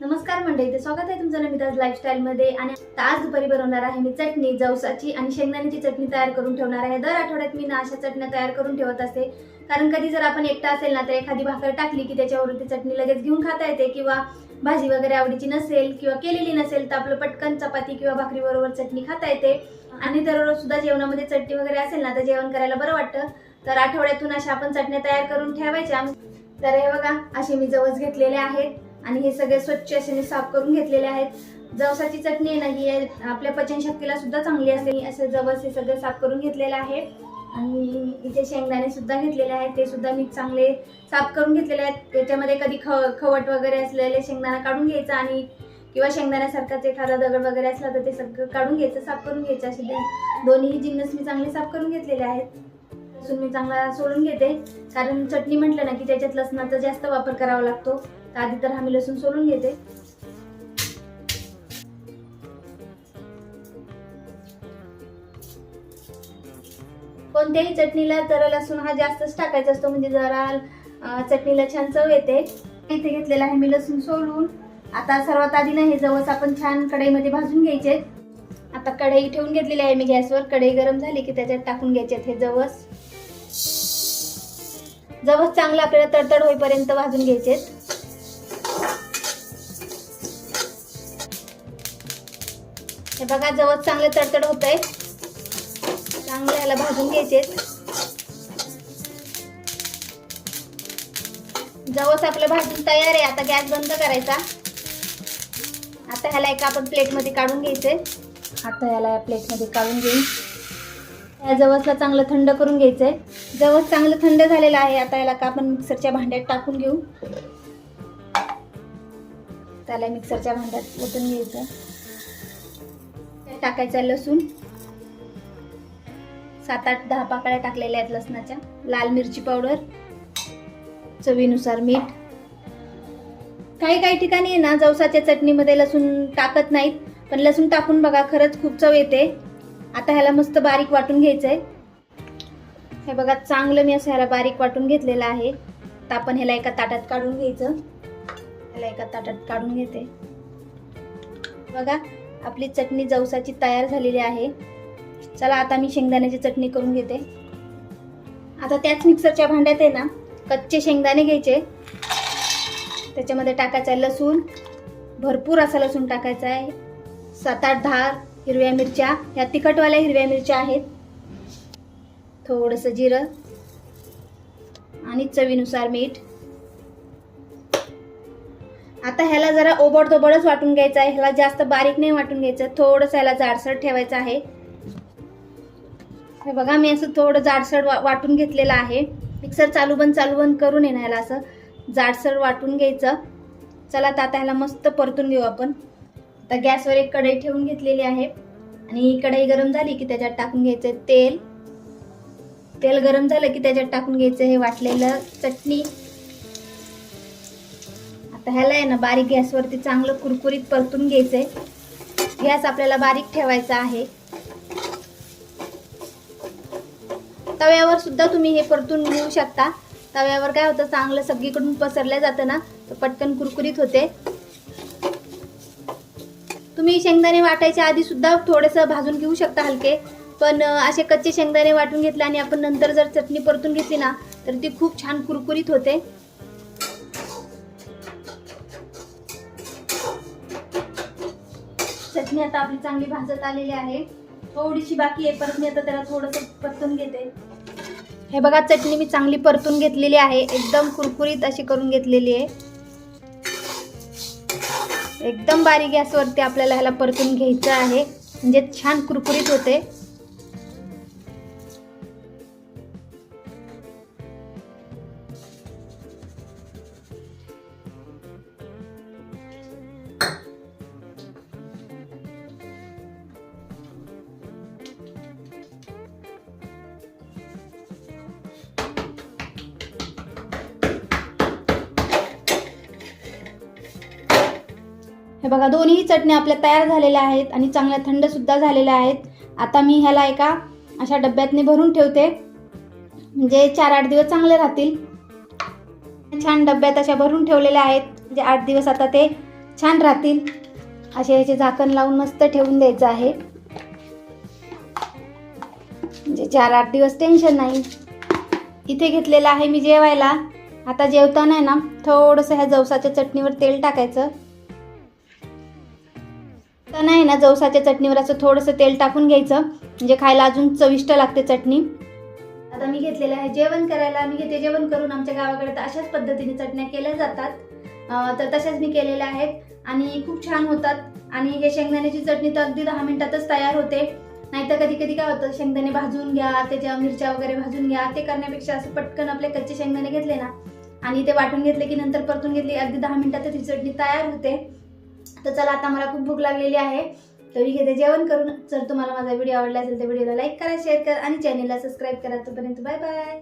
नमस्कार मंडळी ते स्वागत आहे तुमचं नमिताज लाईफस्टाईलमध्ये आणि आज दुपारी बनवणार आहे मी चटणी जवसाची आणि शेंगदाण्याची चटणी तयार करून ठेवणार आहे. दर आठवड्यात मी ना अशा चटण्या तयार करून ठेवत असते. कारण कधी जर आपण एकटा असेल ना तर एखादी भाकर टाकली की त्याच्यावरती चटणी लगेच घेऊन खाता येते किंवा भाजी वगैरे आवडीची नसेल किंवा केलेली नसेल तर आपलं पटकन चपाती किंवा भाकरी बरोबर चटणी खाता येते. आणि दररोज सुद्धा जेवणामध्ये चटणी वगैरे असेल ना तर जेवण करायला बरं वाटतं. तर आठवड्यातून अशा आपण चटण्या तयार करून ठेवायच्या. तर हे बघा असे मी जवस घेतलेले आहेत. आणि हे सगळे स्वच्छ असे मी साफ करून घेतलेले आहेत. जवसाची चटणी आहे ना ही आहे- आपल्या पचनशक्तीला सुद्धा चांगली असते. असे जवस हे सगळे साफ करून घेतलेलं आहे. आणि इथे शेंगदाणे सुद्धा घेतलेले आहेत. ते सुद्धा मी चांगले साफ करून घेतलेले आहेत. त्याच्यामध्ये कधी ख खवट वगैरे असलेले शेंगदाणा काढून घ्यायचा आणि किंवा शेंगदाण्यासारखाच एखादा दगड वगैरे असला तर ते सगळं काढून घ्यायचं साफ करून घ्यायचं असे दोन्ही जिन्नस मी चांगले साफ करून घेतलेले आहेत. लसूण मी चांगला सोडून घेते. कारण चटणी म्हटलं ना की त्याच्यात लसणाचा जास्त वापर करावा लागतो. तर आधी तर आम्ही लसूण सोलून घेते. कोणत्याही चटणीला जरा लसूण हा जास्तच टाकायचा असतो. म्हणजे जरा चटणीला छान चव येते. इथे घेतलेला आहे मी लसूण सोलून आता सर्वात आधी ना हे जवस आपण छान कढईमध्ये भाजून घ्यायचे. आता कढई ठेवून घेतलेली आहे मी गॅसवर. कढई गरम झाली की त्याच्यात टाकून घ्यायचे हे जवस. जवस चांगलं आपल्याला तडतड होईपर्यंत भाजून घ्यायचे हे बघा जवळ चांगलं तडतड होत आहे चांगलं याला भाजून घ्यायचे जवस आपलं भाजून तयार आहे. आता गॅस बंद करायचा. आता ह्याला एका आपण प्लेटमध्ये काढून घ्यायचे. आता ह्याला या प्लेटमध्ये काढून घेऊन या जवसला चांगलं थंड करून घ्यायचंय. जवळ चांगलं थंड झालेलं आहे. आता याला का आपण मिक्सरच्या भांड्यात टाकून घेऊ? त्याला मिक्सरच्या भांड्यात ओतून घ्यायचं. टाकायचं लसूण. सात आठ दहा पाकळ्या टाकलेल्या आहेत लसणाच्या. लाल मिरची पावडर. चवीनुसार मीठ. काही काही ठिकाणी आहे ना जवसाच्या चटणीमध्ये लसूण टाकत नाहीत. पण लसूण टाकून बघा खरंच खूप चव येते. आता ह्याला मस्त बारीक वाटून घ्यायचं आहे हे बघा चांगलं मी असं ह्याला बारीक वाटून घेतलेलं आहे. तर आपण ह्याला एका ताटात काढून घ्यायचं. ह्याला एका ताटात काढून घेते. बघा आपली चटणी जवसाची तयार झालेली आहे. चला आता मी शेंगदाण्याची चटणी करून घेते. आता त्याच मिक्सरच्या भांड्यात आहे ना कच्चे शेंगदाणे घ्यायचे. त्याच्यामध्ये टाकायचा आहे लसूण. भरपूर असा लसूण टाकायचा आहे. सात आठ दहा हिरव्या मिरच्या. ह्या तिखटवाल्या हिरव्या मिरच्या आहेत. थोडंसं जिरं आणि चवीनुसार मीठ. आता ह्याला जरा ओबडधोबडच वाटून घ्यायचं आहे. ह्याला जास्त बारीक नाही वाटून घ्यायचं. थोडंसं ह्याला जाडसर ठेवायचं आहे. हे बघा मी असं थोडं जाडसर वा वाटून घेतलेलं आहे. मिक्सर चालू बंद चालू बंद करून येणार ह्याला असं जाडसर वाटून घ्यायचं. चला तर आता ह्याला मस्त परतून घेऊ आपण. आता गॅसवर एक कढई ठेवून घेतलेली आहे. आणि कढई गरम झाली की त्याच्यात टाकून घ्यायचं तेल. तेल गरम झालं की त्याच्यात टाकून घ्यायचं हे वाटलेलं चटणी. आता ह्याला आहे ना बारीक गॅसवरती चांगलं कुरकुरीत परतून घ्यायचंय. गॅस आपल्याला बारीक ठेवायचा आहे. तव्यावर सुद्धा तुम्ही हे परतून घेऊ शकता. तव्यावर काय होतं चांगलं सगळीकडून पसरलं जातं ना तर पटकन कुरकुरीत होते. तुम्ही शेंगदाणे वाटायच्या आधी सुद्धा थोडंसं भाजून घेऊ शकता हलके. पण असे कच्चे शेंगदाणे वाटून घेतले आणि आपण नंतर जर चटणी परतून घेतली ना तर ती खूप छान कुरकुरीत होते. चटणी आता आपली चांगली भाजत आलेली आहे. थोडीशी बाकी आहे परत मी आता त्याला थोडंसं परतून घेते. हे बघा चटणी मी चांगली परतून घेतलेली आहे. एकदम कुरकुरीत अशी करून घेतलेली आहे. एकदम बारीक गॅसवरती आपल्याला ह्याला परतून घ्यायचं आहे. म्हणजे छान कुरकुरीत होते. बघा दोन्ही चटण्या आपल्या तयार झालेल्या आहेत आणि चांगल्या थंडसुद्धा झालेल्या आहेत. आता मी ह्याला एका अशा डब्यातने भरून ठेवते. म्हणजे चार आठ दिवस चांगले राहतील. छान डब्यात अशा भरून ठेवलेल्या आहेत. म्हणजे आठ दिवस आता ते छान राहतील. असे ह्याचे झाकण लावून मस्त ठेवून द्यायचं आहे. म्हणजे चार आठ दिवस टेन्शन नाही. इथे घेतलेलं आहे मी जेवायला. आता जेवताना आहे ना थोडंसं ह्या जवसाच्या चटणीवर तेल टाकायचं. करताना नाही ना जवसाच्या चटणीवर असं थोडंसं तेल टाकून घ्यायचं. म्हणजे खायला अजून चविष्ट लागते चटणी. आता मी घेतलेलं आहे जेवण करायला. मी घेते जेवण करून आमच्या गावाकडे तर अशाच पद्धतीने चटण्या केल्या जातात. तर तशाच मी केलेल्या आहेत. आणि खूप छान होतात. आणि हे शेंगदाण्याची चटणी तर अगदी दहा मिनिटातच तयार होते. नाहीतर कधी कधी काय होतं शेंगदाणे भाजून घ्या त्याच्या मिरच्या वगैरे भाजून घ्या. ते करण्यापेक्षा असं पटकन आपले कच्चे शेंगदाणे घेतले ना आणि ते वाटून घेतले की नंतर परतून घेतली अगदी दहा मिनिटातच ही चटणी तयार होते. तर चला आता मला खूप भूक लागलेली आहे. तर मी घेते जेवण करून. जर तुम्हाला माझा व्हिडिओ आवडला असेल तर व्हिडिओला लाईक करा शेअर करा आणि चॅनलला सबस्क्राईब करा. तोपर्यंत बाय बाय